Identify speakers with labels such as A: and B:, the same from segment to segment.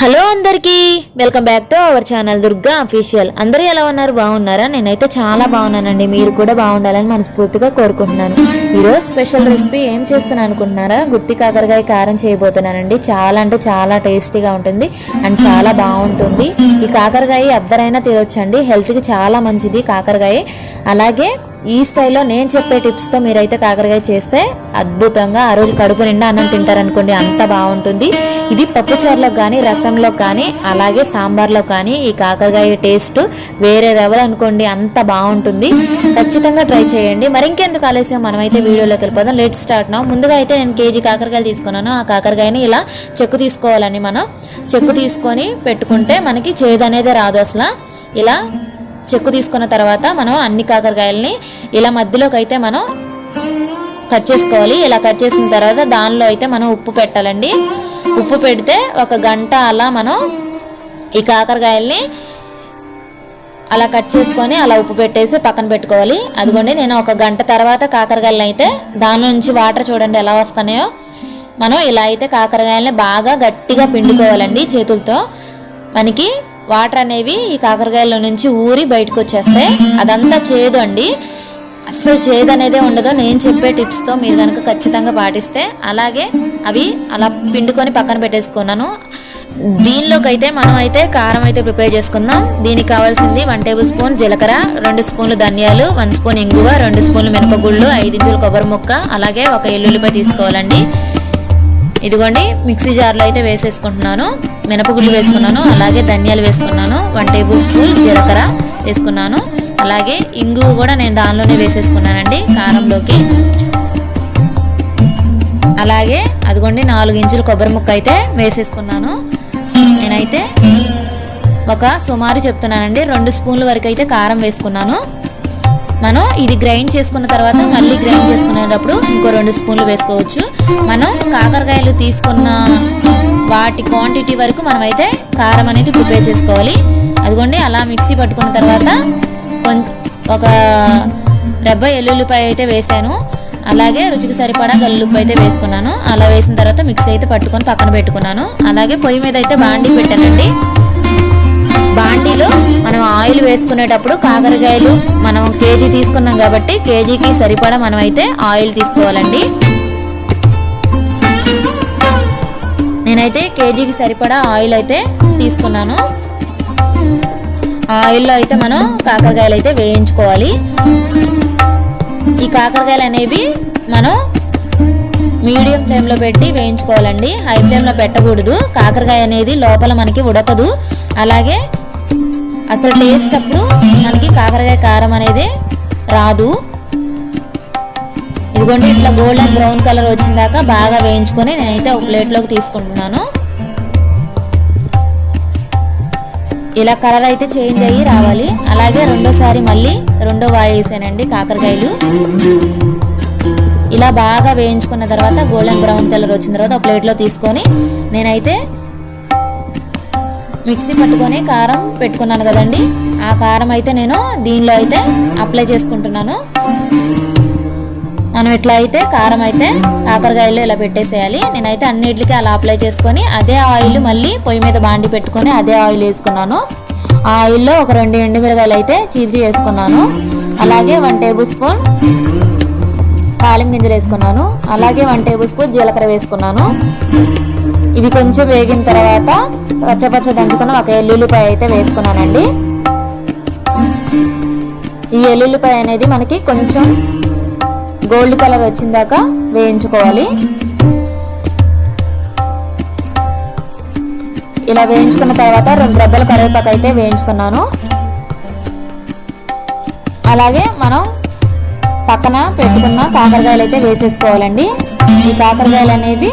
A: Hello అందరికీ welcome back to our channel Durga official. అందరూ ఎలా ఉన్నారు? బాగున్నారా? నేనైతే చాలా బాగున్నానండి. మీరు కూడా బాగుండాలని మనస్ఫూర్తిగా కోరుకుంటున్నాను. ఈరోజు స్పెషల్ రెసిపీ ఏం చేస్తున్నాను అనుకుంటున్నారా? గుత్తి కాకరకాయ కారం చేయబోతున్నానండి. చాలా అంటే చాలా టేస్టీగా ఉంటుంది అండ్ చాలా బాగుంటుంది. ఈ కాకరకాయ ఎవరైనా తినొచ్చండి. హెల్త్కి చాలా మంచిది కాకరకాయ. అలాగే ఈ స్టైల్లో నేను చెప్పే టిప్స్తో మీరైతే కాకరకాయ చేస్తే అద్భుతంగా ఆ రోజు కడుపు నిండా అన్నం తింటారనుకోండి అంత బాగుంటుంది. ఇది పప్పుచారులో కానీ రసంలో కానీ అలాగే సాంబార్లో కానీ ఈ కాకరకాయ టేస్ట్ వేరే లెవెల్ అనుకోండి అంత బాగుంటుంది. ఖచ్చితంగా ట్రై చేయండి. మరి ఇంకెందుకు ఆలస్యం? మనమైతే వీడియోలోకి వెళ్ళిపోదాం. లెట్ స్టార్ట్ నా ముందుగా అయితే నేను కేజీ కాకరకాయలు తీసుకున్నాను. ఆ కాకరకాయని ఇలా చెక్కు తీసుకోవాలని మనం. చెక్కు తీసుకొని పెట్టుకుంటే మనకి చేదు అనేది రాదు అసలు. ఇలా చెక్కు తీసుకున్న తర్వాత మనం అన్ని కాకరకాయలని ఇలా మధ్యలోకి అయితే మనం కట్ చేసుకోవాలి. ఇలా కట్ చేసిన తర్వాత దానిలో అయితే మనం ఉప్పు పెట్టాలండి. ఉప్పు పెడితే ఒక గంట అలా మనం ఈ కాకరకాయల్ని అలా కట్ చేసుకొని అలా ఉప్పు పెట్టేసి పక్కన పెట్టుకోవాలి. అదిగోండి నేను ఒక గంట తర్వాత కాకరకాయలను అయితే దాని నుంచి వాటర్ చూడండి ఎలా వస్తున్నాయో. మనం ఇలా అయితే కాకరకాయలని బాగా గట్టిగా పిండుకోవాలండి చేతులతో. మనకి వాటర్ అనేవి ఈ కాకరకాయల్లో నుంచి ఊరి బయటకు వచ్చేస్తాయి అదంతా చేదు అండి. అస్సలు చేదు అనేదే ఉండదు. నేను చెప్పే టిప్స్తో మీరు కనుక ఖచ్చితంగా పాటిస్తే అలాగే అవి అలా పిండుకొని పక్కన పెట్టేసుకున్నాను. దీనిలోకైతే మనం అయితే కారం అయితే ప్రిపేర్ చేసుకుందాం. దీనికి కావాల్సింది వన్ టేబుల్ స్పూన్ జీలకర్ర రెండు స్పూన్లు ధనియాలు వన్ స్పూన్ ఇంగువ రెండు స్పూన్లు మినపగుళ్ళు ఐదు ఇంచులు కొబ్బరి ముక్క అలాగే ఒక ఎల్లుల్లిపాయ తీసుకోవాలండి. ఇదిగోండి మిక్సీ జార్లో అయితే వేసేసుకుంటున్నాను. మినపగుళ్ళు వేసుకున్నాను అలాగే ధనియాలు వేసుకున్నాను వన్ టేబుల్ స్పూన్ జీలకర్ర వేసుకున్నాను. అలాగే ఇంగు కూడా నేను దానిలోనే వేసేసుకున్నానండి కారంలోకి. అలాగే అదిగోండి నాలుగు ఇంచులు కొబ్బరి ముక్క అయితే వేసేసుకున్నాను. నేనైతే ఒక సుమారు చెప్తున్నానండి రెండు స్పూన్ల వరకు అయితే కారం వేసుకున్నాను. మనం ఇది గ్రైండ్ చేసుకున్న తర్వాత మళ్ళీ గ్రైండ్ చేసుకునేటప్పుడు ఇంకో రెండు స్పూన్లు వేసుకోవచ్చు. మనం కాకరకాయలు తీసుకున్న వాటి క్వాంటిటీ వరకు మనమైతే కారం అనేది ప్రిపేర్ చేసుకోవాలి. అదిగోండి అలా మిక్సీ పట్టుకున్న తర్వాత ఒక డెబ్బై ఎల్లుల్లిపాయ అయితే వేసాను. అలాగే రుచికి సరిపడా గల్లుప్పు అయితే వేసుకున్నాను. అలా వేసిన తర్వాత మిక్సీ అయితే పట్టుకొని పక్కన పెట్టుకున్నాను. అలాగే పొయ్యి మీద అయితే బాండీ పెట్టానండి. బాండీలో మనం ఆయిల్ వేసుకునేటప్పుడు కాకరకాయలు మనం కేజీ తీసుకున్నాం కాబట్టి కేజీకి సరిపడా మనం అయితే ఆయిల్ తీసుకోవాలండి. నేనైతే కేజీకి సరిపడా ఆయిల్ అయితే తీసుకున్నాను. ఆయిల్లో అయితే మనం కాకరకాయలు అయితే వేయించుకోవాలి. ఈ కాకరకాయలు అనేవి మనం మీడియం ఫ్లేమ్లో పెట్టి వేయించుకోవాలండి. హై ఫ్లేమ్లో పెట్టకూడదు. కాకరకాయ అనేది లోపల మనకి ఉడకదు. అలాగే అసలు టేస్ట్ అప్పుడు మనకి కాకరకాయ కారం అనేది రాదు. ఇదిగోండి ఇట్లా గోల్డెన్ బ్రౌన్ కలర్ వచ్చిన దాకా బాగా వేయించుకొని నేనైతే ఒక ప్లేట్లోకి తీసుకుంటున్నాను. ఇలా కలర్ అయితే చేంజ్ అయ్యి రావాలి. అలాగే రెండోసారి మళ్ళీ రెండో వాయి వేసానండి కాకరకాయలు. ఇలా బాగా వేయించుకున్న తర్వాత గోల్డెన్ బ్రౌన్ కలర్ వచ్చిన తర్వాత ఒక ప్లేట్లో తీసుకొని నేనైతే మిక్సీ పట్టుకొని కారం పెట్టుకున్నాను కదండి. ఆ కారం అయితే నేను దీనిలో అయితే అప్లై చేసుకుంటున్నాను. మనం ఇట్లా అయితే కారం అయితే కాకరకాయలు ఇలా పెట్టేసేయాలి. నేనైతే అన్నిటికీ అలా అప్లై చేసుకొని అదే ఆయిల్ మళ్ళీ పొయ్యి మీద బాండి పెట్టుకొని అదే ఆయిల్ వేసుకున్నాను. ఆ ఆయిల్లో ఒక రెండు ఎండుమిరగాయలు అయితే చీల్చి వేసుకున్నాను. అలాగే వన్ టేబుల్ స్పూన్ తాలిం గింజలు వేసుకున్నాను. అలాగే వన్ టేబుల్ స్పూన్ జీలకర్ర వేసుకున్నాను. ఇవి కొంచెం వేగిన తర్వాత పచ్చపచ్చ దంచుకున్న ఒక ఎల్లుల్లిపాయ అయితే వేసుకున్నానండి. ఈ ఎల్లుల్లిపాయ అనేది మనకి కొంచెం గోల్డ్ కలర్ వచ్చిందాక వేయించుకోవాలి. ఇలా వేయించుకున్న తర్వాత రెండు రెబ్బల కరివేపాకు అయితే వేయించుకున్నాను. అలాగే మనం పక్కన పెట్టుకున్న కాకరకాయలు అయితే వేసేసుకోవాలండి. ఈ కాకరకాయలు అనేవి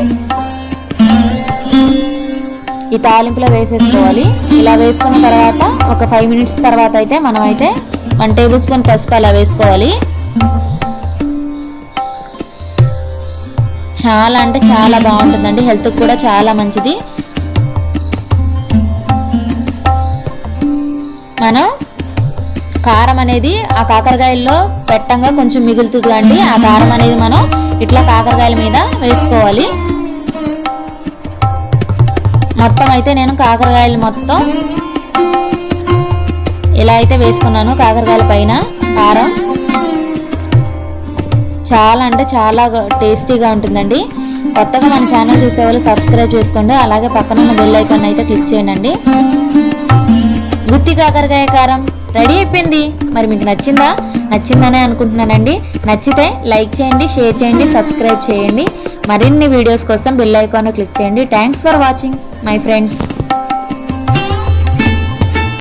A: ఈ తాలింపులో వేసేసుకోవాలి. ఇలా వేసుకున్న తర్వాత ఒక ఫైవ్ మినిట్స్ తర్వాత అయితే మనం అయితే వన్ టేబుల్ స్పూన్ పసుపు అలా వేసుకోవాలి. చాలా అంటే చాలా బాగుంటుందండి. హెల్త్కి కూడా చాలా మంచిది. మనం కారం అనేది ఆ కాకరకాయల్లో పెట్టంగా కొంచెం మిగులుతుంది అండి. ఆ కారం అనేది మనం ఇట్లా కాకరకాయల మీద వేసుకోవాలి. మొత్తం అయితే నేను కాకరకాయలు మొత్తం ఇలా అయితే వేసుకున్నాను కాకరకాయల పైన కారం. చాలా అంటే చాలా టేస్టీగా ఉంటుందండి. కొత్తగా మన ఛానల్ చూసేవాళ్ళు సబ్స్క్రైబ్ చేసుకోండి. అలాగే పక్కన ఉన్న బెల్ ఐకాన్ అయితే క్లిక్ చేయండి. గుత్తి కాకరకాయ కారం. రెడీ అయిపోయింది. మరి మీకు నచ్చిందా? నచ్చిందనే అనుకుంటున్నానండి. నచ్చితే లైక్ చేయండి షేర్ చేయండి సబ్స్క్రైబ్ చేయండి. మరిన్ని వీడియోస్ కోసం బెల్ ఐకాన్ క్లిక్ చేయండి. Thanks for watching my friends